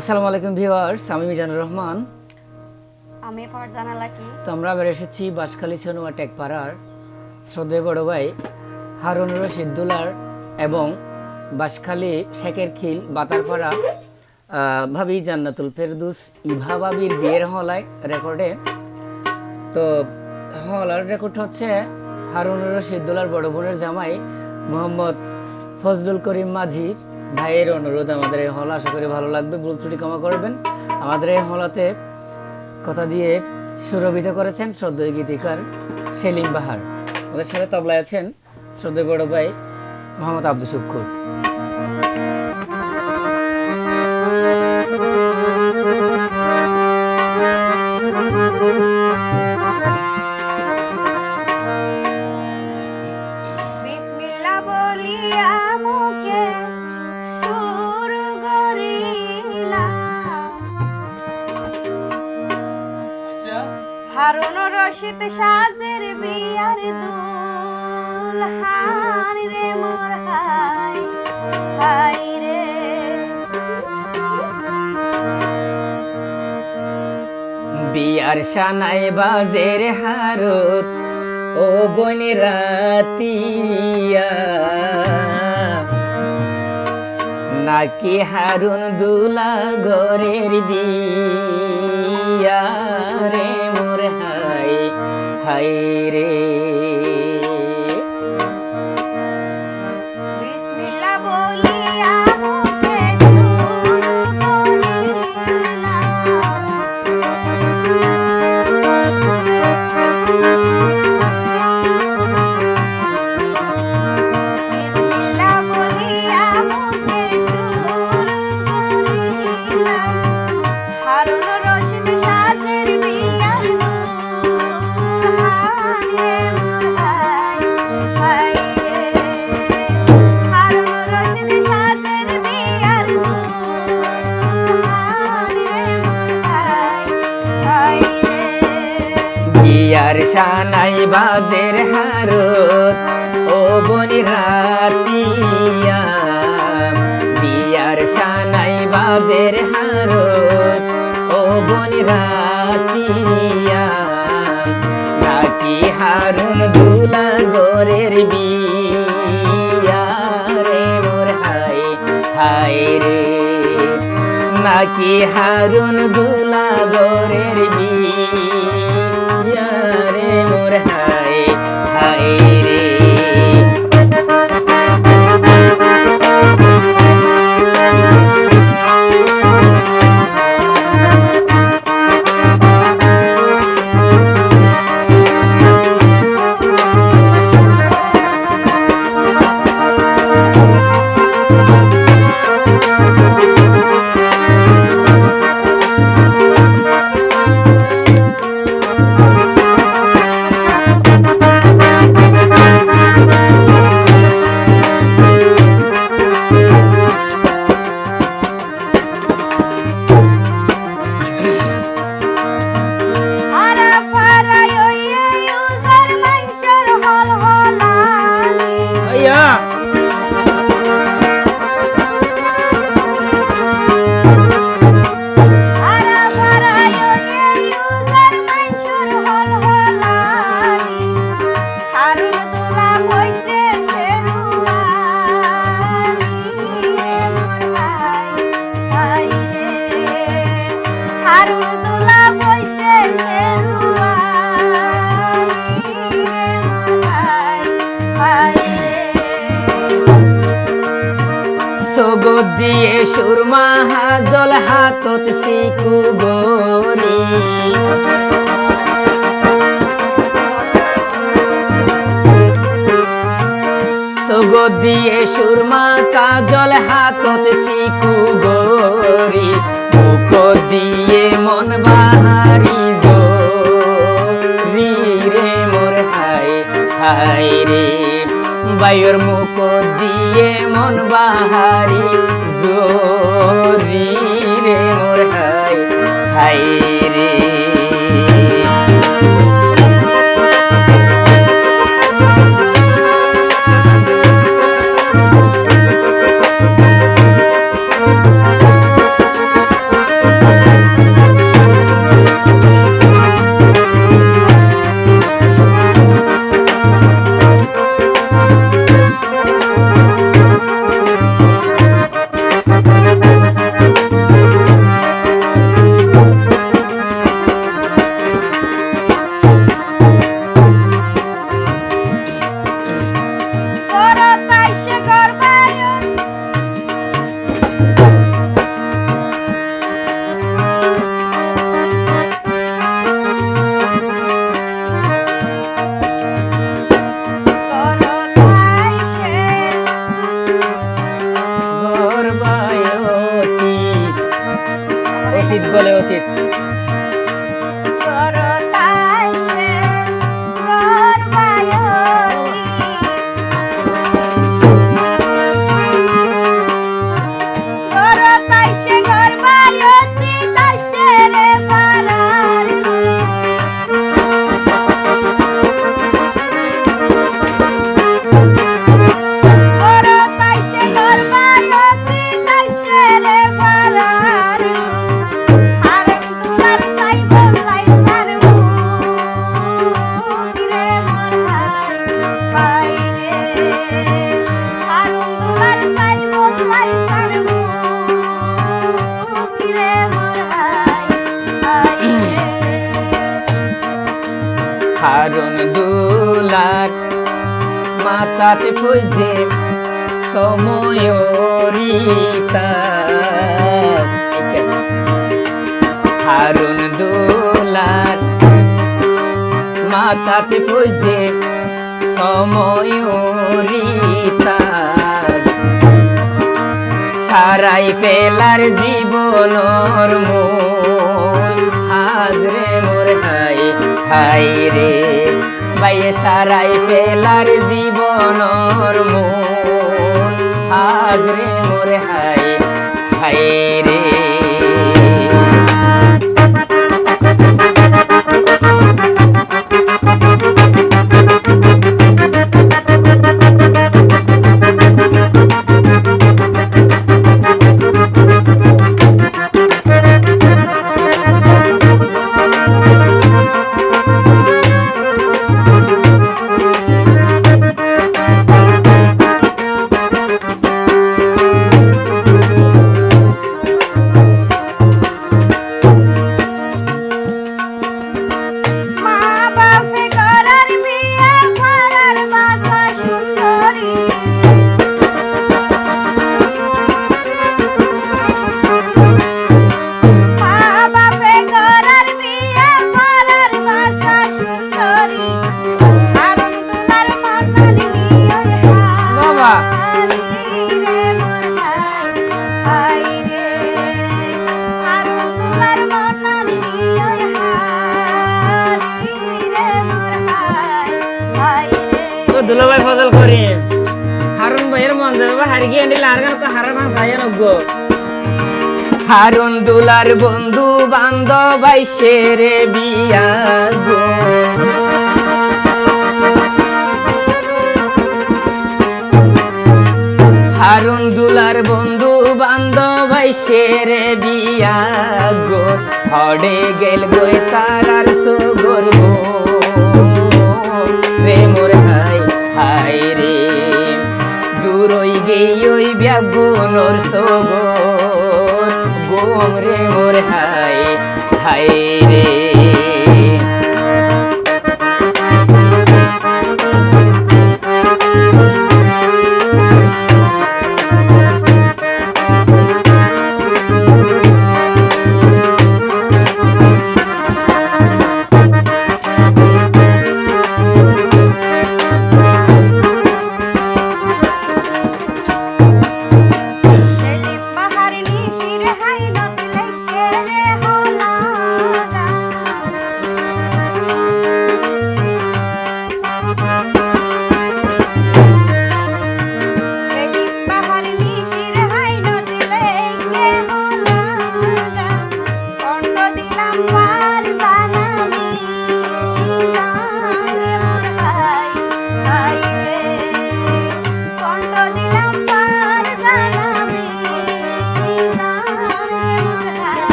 আসসালামু আলাইকুম ভিউয়ার্স আমি মিজানুর রহমান। আমি ফারজানা লাকি। তো আমরা আবার এসেছি বাঁশখালী ছনুয়া টেকপাড়ার শ্রদ্ধেয় বড় ভাই হারুন রশিদ দুলার এবং বাঁশখালী শেখের খিল বাতারপাড়া ভাবি জান্নাতুল ফেরদুস ইভা বাবির বিয়ের হলায় রেকর্ডে। তো হলার রেকর্ড হচ্ছে হারুন রশিদ দুলার বড় বোনের জামাই মোহাম্মদ ফজলুল করিম মাঝির। ভাইয়ের অনুরোধ আমাদের এই হল, আশা করি ভালো লাগবে। ভুল ত্রুটি ক্ষমা করবেন। আমাদের এই হলাতে কথা দিয়ে সুরভিত করেছেন শ্রদ্ধেয় গীতিকার সেলিম বাহার। ওদের সাথে তবলায় আছেন শ্রদ্ধেয় বড় ভাই মোহাম্মদ আব্দুল শুক্কুর। সানাই বাজের হারত, ও বন রাতিয়া। নাকি হারুন দুলা গরের দিয়া রে মোর হাই হাই সানাই বাজের হারত ও বনি রাতিয়া বিয়ার সানাই বাজের হারত ও বনি রাতিয়া নাকি হারুন দুলা গোরের বিয়া রে হাই হাই রে। নাকি হারুন দুলা গোরের বিয়া রে মোর হাই দিয়ে সুরমা কাজল হাতত শিকু গরি। মুখ দিয়ে মন বাহারি রে মোর হাই হাই রে। বায়ুর মুখ দিয়ে মন বাহারি জরি রে মোর হাই হাই ফুজে সময়রিতা। হারুন দুলার মাতাতে ফুজে সময়রিতা। সারাই ফেলার জীবনর মূল মোর হাই হাই রে। বাইয়ে সারাই পেলার জীবনর মূল। হাজরে মোর হাই হাই রে। বান্ধব রে বিয়া গো। হারুন দুলার বন্ধু বান্ধব রে বিয়া গো। হডে গেল গই তারার সগর গো হাই হাই রে দূরই গেই ব্যাগুনর সগর। গোম রে মোর হাই হাই রে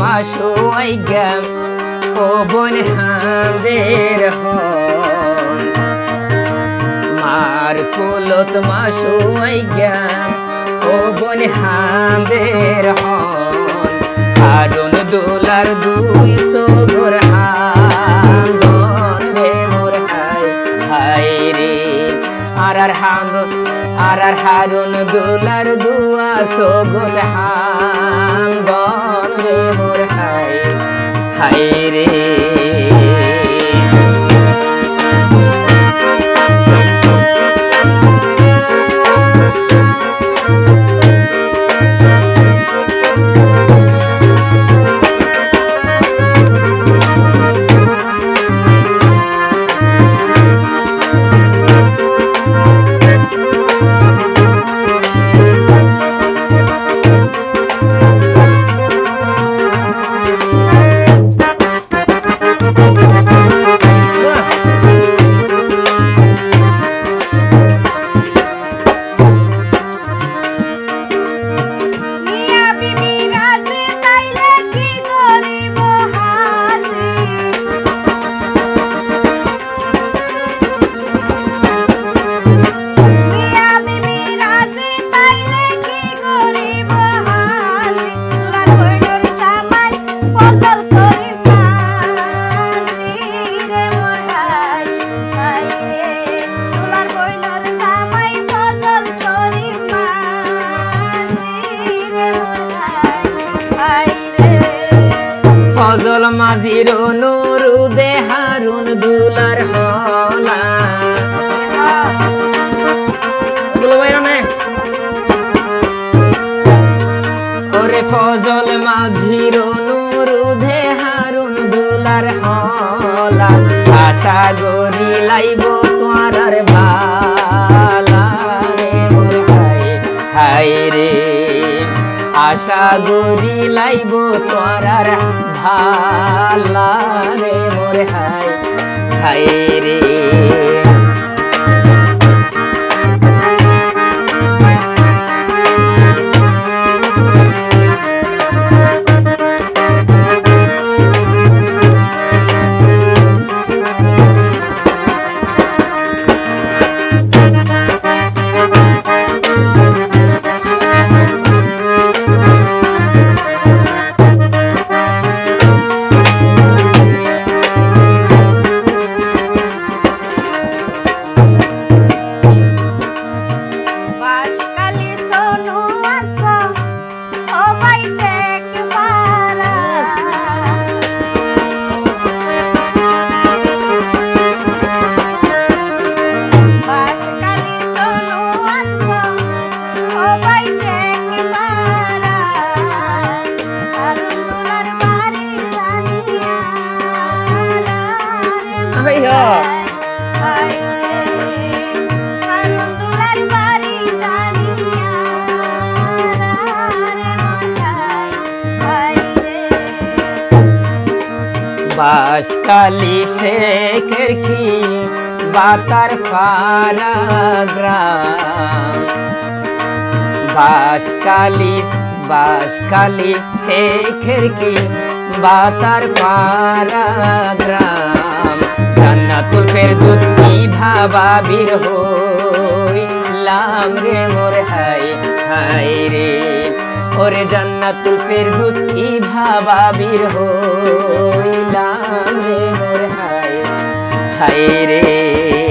মাসু আইগাম ও বন হাঁদের মার কুলত মাসু আইগাম ও বন হাঁদের হারুন দোলার দুই সগর হান্দন হাই হাই রে আর আর হান্দ আর আর হারুন দোলার দুয়া সগল হাই হাই রে। মাঝির নুরুদে হারুন দুলার হলা। ওরে ফজল মাঝির নুরুদে হারুন দুলার হলা আশা গরি লাইব তোমার বালা। হাই রে আশা গরি লাইব তোরার ভালা রে মোরে হাই। হাই রে। বাসকালি শেখের কি বাতার পারা গ্রাম বাসকালি বাসকালি শেখের কি বাতার পারা গ্রাম জান্নাতুল ফেরদৌস কি ভাবা বীর হইলাম রে মোর রে ওরে জান্নাতুল ফেরদুস ই ভাবা বীর হইলাম রে মোর হায়। হাই রে।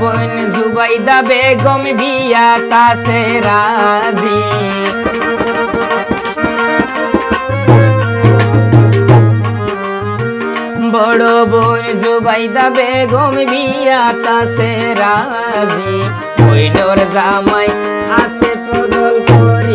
বোন জুবাইদা বেগম বিয়া তাসে রাজি। বড় বোন জুবাইদা বেগম বিয়া তাসে রাজি। বইনোর জামাই আছে দল করিমা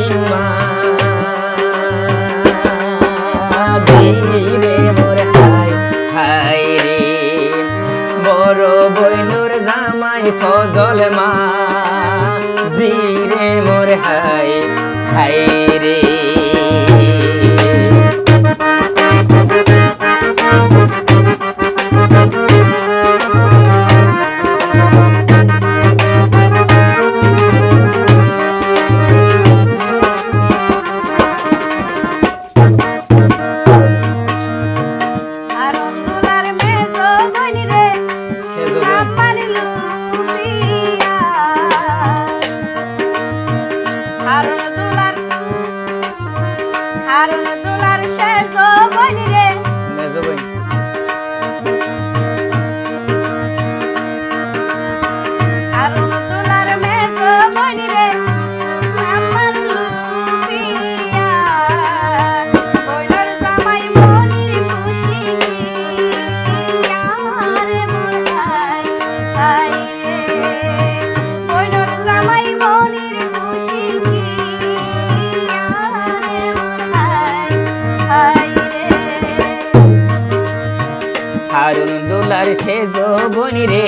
রে,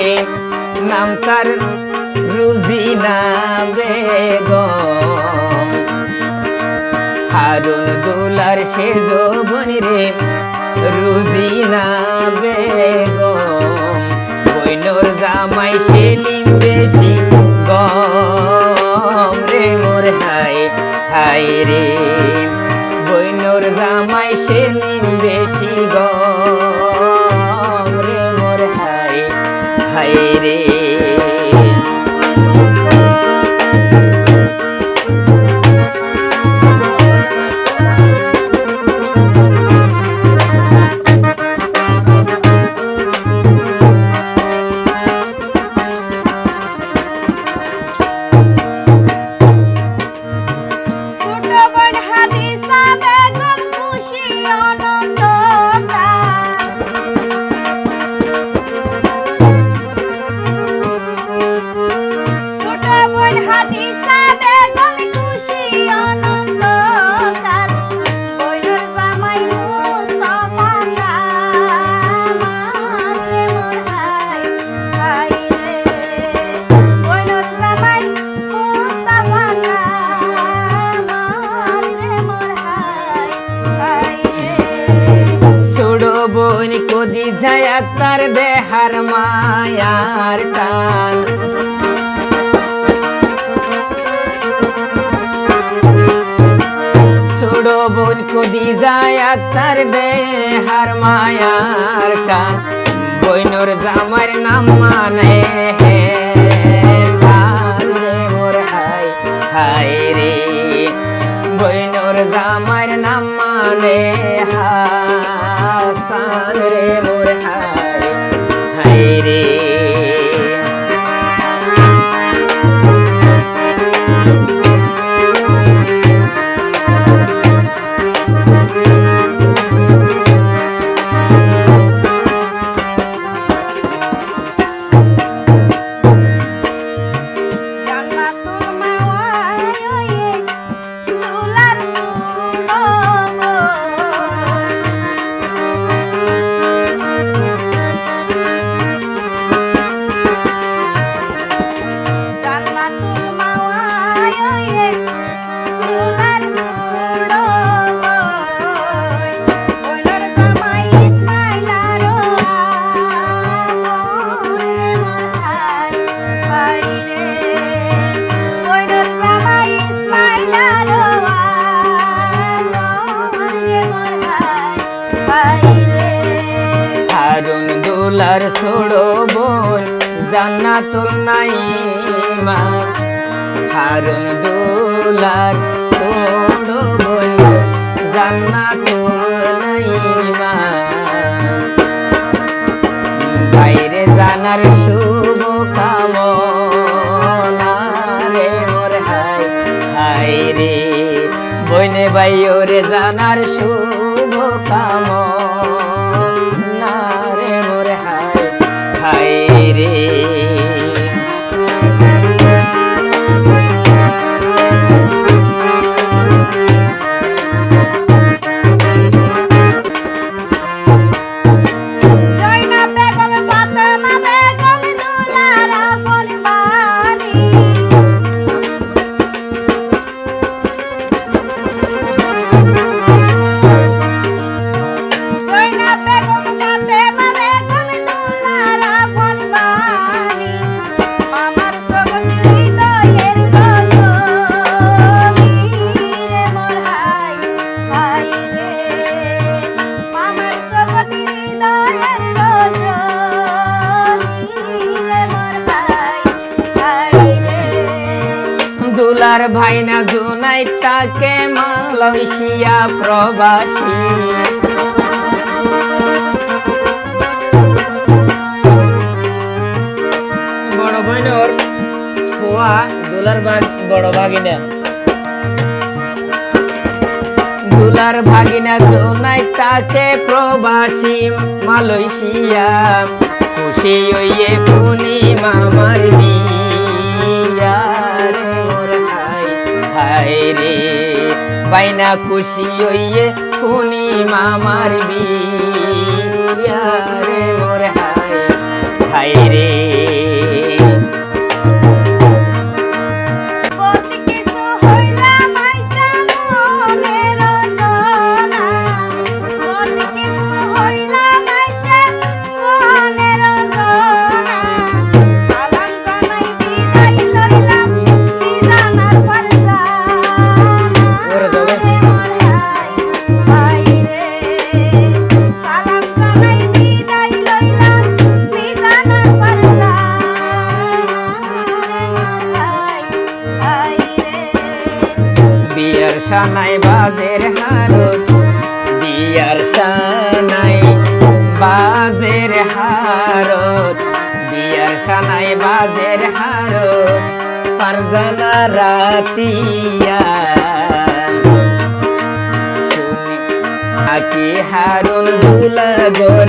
নাম তার রুজিনা বেগম হারুন দুলার সে যৌবনী রে রুজিনা বেগম বইনোর জামাই সেলিম বেশি গম রে মোর হাই হাই রে। যায় তার দেহার মায়ার টান। ছোড়ো বোন কদি যায় তার দেহার মায়ার টান। বইনোর জামার নাম মানে হাই রে। বইনোর জামার নাম মানে হাসান রে দুলার ছোড়ো বোন, জান্নাতুল নাইমা। হারুন দুলার ছোড়ো বোন, জান্নাতুল নাইমা। বাইরে জানার শুভ কামনা রে বইনে বাইও রে। জানার শুভ বড় ভাগিনা। দুলার ভাগিনা জোনাই তাকে প্রবাসী মালয়েশিয়া। খুশি হইয়ে পুনি মামার রে হাই হাই রে, বাইনা খুশি হইয়ে পুনি মামার বিয়া রে মোর সানাই দুলা